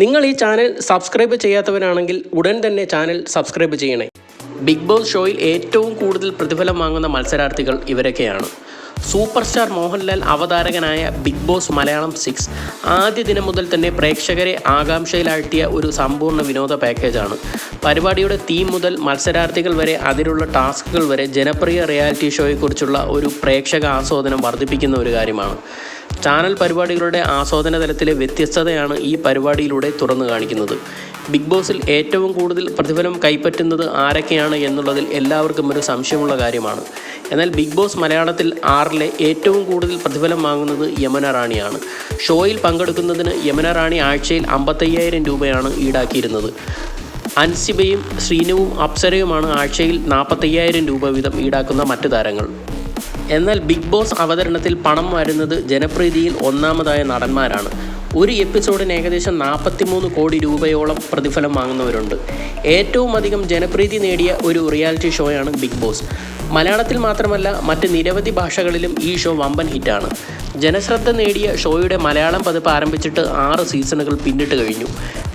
നിങ്ങൾ ഈ channel subscribe ചെയ്യാത്തവരാണെങ്കിൽ ഉടൻ തന്നെ ചാനൽ സബ്സ്ക്രൈബ് ചെയ്യണേ. ബിഗ് ബോസ് ഷോയിൽ ഏറ്റവും കൂടുതൽ പ്രതിഫലം വാങ്ങുന്ന മത്സരാർത്ഥികൾ ഇവരൊക്കെയാണ്. സൂപ്പർ സ്റ്റാർ മോഹൻലാൽ അവതാരകനായ ബിഗ് ബോസ് മലയാളം സിക്സ് ആദ്യ ദിനം മുതൽ തന്നെ പ്രേക്ഷകരെ ആകാംക്ഷയിലാഴ്ത്തിയ ഒരു സമ്പൂർണ വിനോദ പാക്കേജാണ്. പരിപാടിയുടെ തീം മുതൽ മത്സരാർത്ഥികൾ വരെ അതിലുള്ള ടാസ്കുകൾ വരെ ജനപ്രിയ റിയാലിറ്റി ഷോയെക്കുറിച്ചുള്ള ഒരു പ്രേക്ഷക ആസ്വാദനം വർദ്ധിപ്പിക്കുന്ന ഒരു കാര്യമാണ്. ചാനൽ പരിപാടികളുടെ ആസ്വാദന തലത്തിലെ വ്യത്യസ്തതയാണ് ഈ പരിപാടിയിലൂടെ തുറന്നു കാണിക്കുന്നത്. ബിഗ് ബോസിൽ ഏറ്റവും കൂടുതൽ പ്രതിഫലം കൈപ്പറ്റുന്നത് ആരൊക്കെയാണ് എന്നുള്ളതിൽ എല്ലാവർക്കും ഒരു സംശയമുള്ള കാര്യമാണ്. എന്നാൽ ബിഗ് ബോസ് മലയാളത്തിൽ ആറിലെ ഏറ്റവും കൂടുതൽ പ്രതിഫലം വാങ്ങുന്നത് യമന റാണിയാണ്. ഷോയിൽ പങ്കെടുക്കുന്നതിന് യമന റാണി ആഴ്ചയിൽ അമ്പത്തയ്യായിരം രൂപയാണ് ഈടാക്കിയിരുന്നത്. അൻസിബയും ശ്രീനുവും അപ്സരയുമാണ് ആഴ്ചയിൽ നാൽപ്പത്തയ്യായിരം രൂപ വീതം ഈടാക്കുന്ന മറ്റു താരങ്ങൾ. എന്നാൽ ബിഗ് ബോസ് അവതരണത്തിൽ പണം വരുന്നത് ജനപ്രീതിയിൽ ഒന്നാമതായ നടന്മാരാണ്. ഒരു എപ്പിസോഡിന് ഏകദേശം നാൽപ്പത്തിമൂന്ന് കോടി രൂപയോളം പ്രതിഫലം വാങ്ങുന്നവരുണ്ട്. ഏറ്റവും അധികം ജനപ്രീതി നേടിയ ഒരു റിയാലിറ്റി ഷോയാണ് ബിഗ് ബോസ്. മലയാളത്തിൽ മാത്രമല്ല മറ്റ് നിരവധി ഭാഷകളിലും ഈ ഷോ വമ്പൻ ഹിറ്റാണ്. ജനശ്രദ്ധ നേടിയ ഷോയുടെ മലയാളം പതിപ്പ് ആരംഭിച്ചിട്ട് ആറ് സീസണുകൾ പിന്നിട്ട് കഴിഞ്ഞു.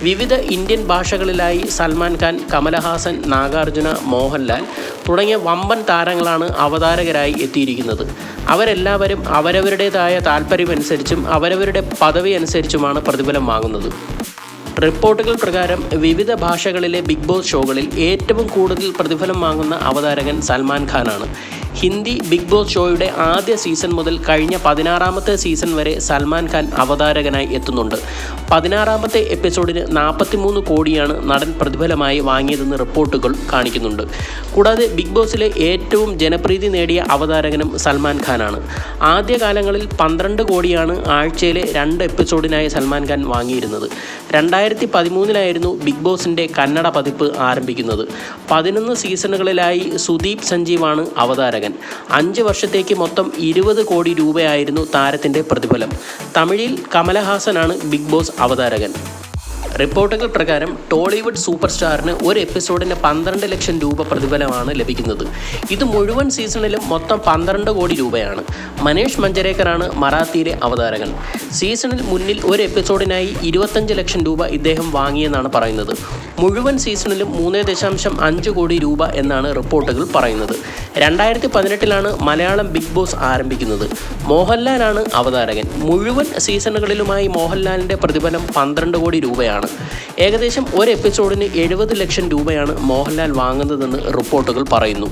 വിവിധ ഇന്ത്യൻ ഭാഷകളിലായി സൽമാൻ ഖാൻ കമലഹാസൻ നാഗാർജുന മോഹൻലാൽ തുടങ്ങിയ വമ്പൻ താരങ്ങളാണ് അവതാരകരായി എത്തിയിരിക്കുന്നത്. അവരെല്ലാവരും അവരവരുടേതായ താല്പര്യമനുസരിച്ചും അവരവരുടെ പദവി അനുസരിച്ചുമാണ് പ്രതിഫലം വാങ്ങുന്നത്. റിപ്പോർട്ടുകൾ പ്രകാരം വിവിധ ഭാഷകളിലെ ബിഗ് ബോസ് ഷോകളിൽ ഏറ്റവും കൂടുതൽ പ്രതിഫലം വാങ്ങുന്ന അവതാരകൻ സൽമാൻ ഖാനാണ്. ഹിന്ദി ബിഗ് ബോസ് ഷോയുടെ ആദ്യ സീസൺ മുതൽ കഴിഞ്ഞ പതിനാറാമത്തെ സീസൺ വരെ സൽമാൻ ഖാൻ അവതാരകനായി എത്തുന്നുണ്ട്. പതിനാറാമത്തെ എപ്പിസോഡിന് നാൽപ്പത്തിമൂന്ന് കോടിയാണ് നടൻ പ്രതിഫലമായി വാങ്ങിയതെന്ന് റിപ്പോർട്ടുകൾ കാണിക്കുന്നുണ്ട്. കൂടാതെ ബിഗ് ബോസിലെ ഏറ്റവും ജനപ്രീതി നേടിയ അവതാരകനും സൽമാൻ ഖാനാണ്. ആദ്യകാലങ്ങളിൽ പന്ത്രണ്ട് കോടിയാണ് ആഴ്ചയിലെ രണ്ട് എപ്പിസോഡിനായി സൽമാൻ ഖാൻ വാങ്ങിയിരുന്നത്. രണ്ടായിരത്തി പതിമൂന്നിലായിരുന്നു ബിഗ് ബോസിന്റെ കന്നഡ പതിപ്പ് ആരംഭിക്കുന്നത്. പതിനൊന്ന് സീസണുകളിലായി സുദീപ് സഞ്ജീവാണ് അവതാരകൻ. അഞ്ച് വർഷത്തേക്ക് മൊത്തം ഇരുപത് കോടി രൂപയായിരുന്നു താരത്തിന്റെ പ്രതിഫലം. തമിഴിൽ കമലഹാസനാണ് ബിഗ് ബോസ് അവതാരകൻ. റിപ്പോർട്ടുകൾ പ്രകാരം ടോളിവുഡ് സൂപ്പർ സ്റ്റാറിന് ഒരു എപ്പിസോഡിന് പന്ത്രണ്ട് ലക്ഷം രൂപ പ്രതിഫലമാണ് ലഭിക്കുന്നത്. ഇത് മുഴുവൻ സീസണിലും മൊത്തം പന്ത്രണ്ട് കോടി രൂപയാണ്. മനേഷ് മഞ്ചരേക്കറാണ് മറാത്തിയിലെ അവതാരകൻ. സീസണിൽ മുന്നിൽ ഒരു എപ്പിസോഡിനായി ഇരുപത്തഞ്ച് ലക്ഷം രൂപ ഇദ്ദേഹം വാങ്ങിയെന്നാണ് പറയുന്നത്. മുഴുവൻ സീസണിലും മൂന്ന് ദശാംശം അഞ്ച് കോടി രൂപ എന്നാണ് റിപ്പോർട്ടുകൾ പറയുന്നത്. രണ്ടായിരത്തി പതിനെട്ടിലാണ് മലയാളം ബിഗ് ബോസ് ആരംഭിക്കുന്നത്. മോഹൻലാലാണ് അവതാരകൻ. മുഴുവൻ സീസണുകളിലുമായി മോഹൻലാലിന്റെ പ്രതിഫലം പന്ത്രണ്ട് കോടി രൂപയാണ്. ഏകദേശം ഒരു എപ്പിസോഡിന് എഴുപത് ലക്ഷം രൂപയാണ് മോഹൻലാൽ വാങ്ങുന്നതെന്ന് റിപ്പോർട്ടുകൾ പറയുന്നു.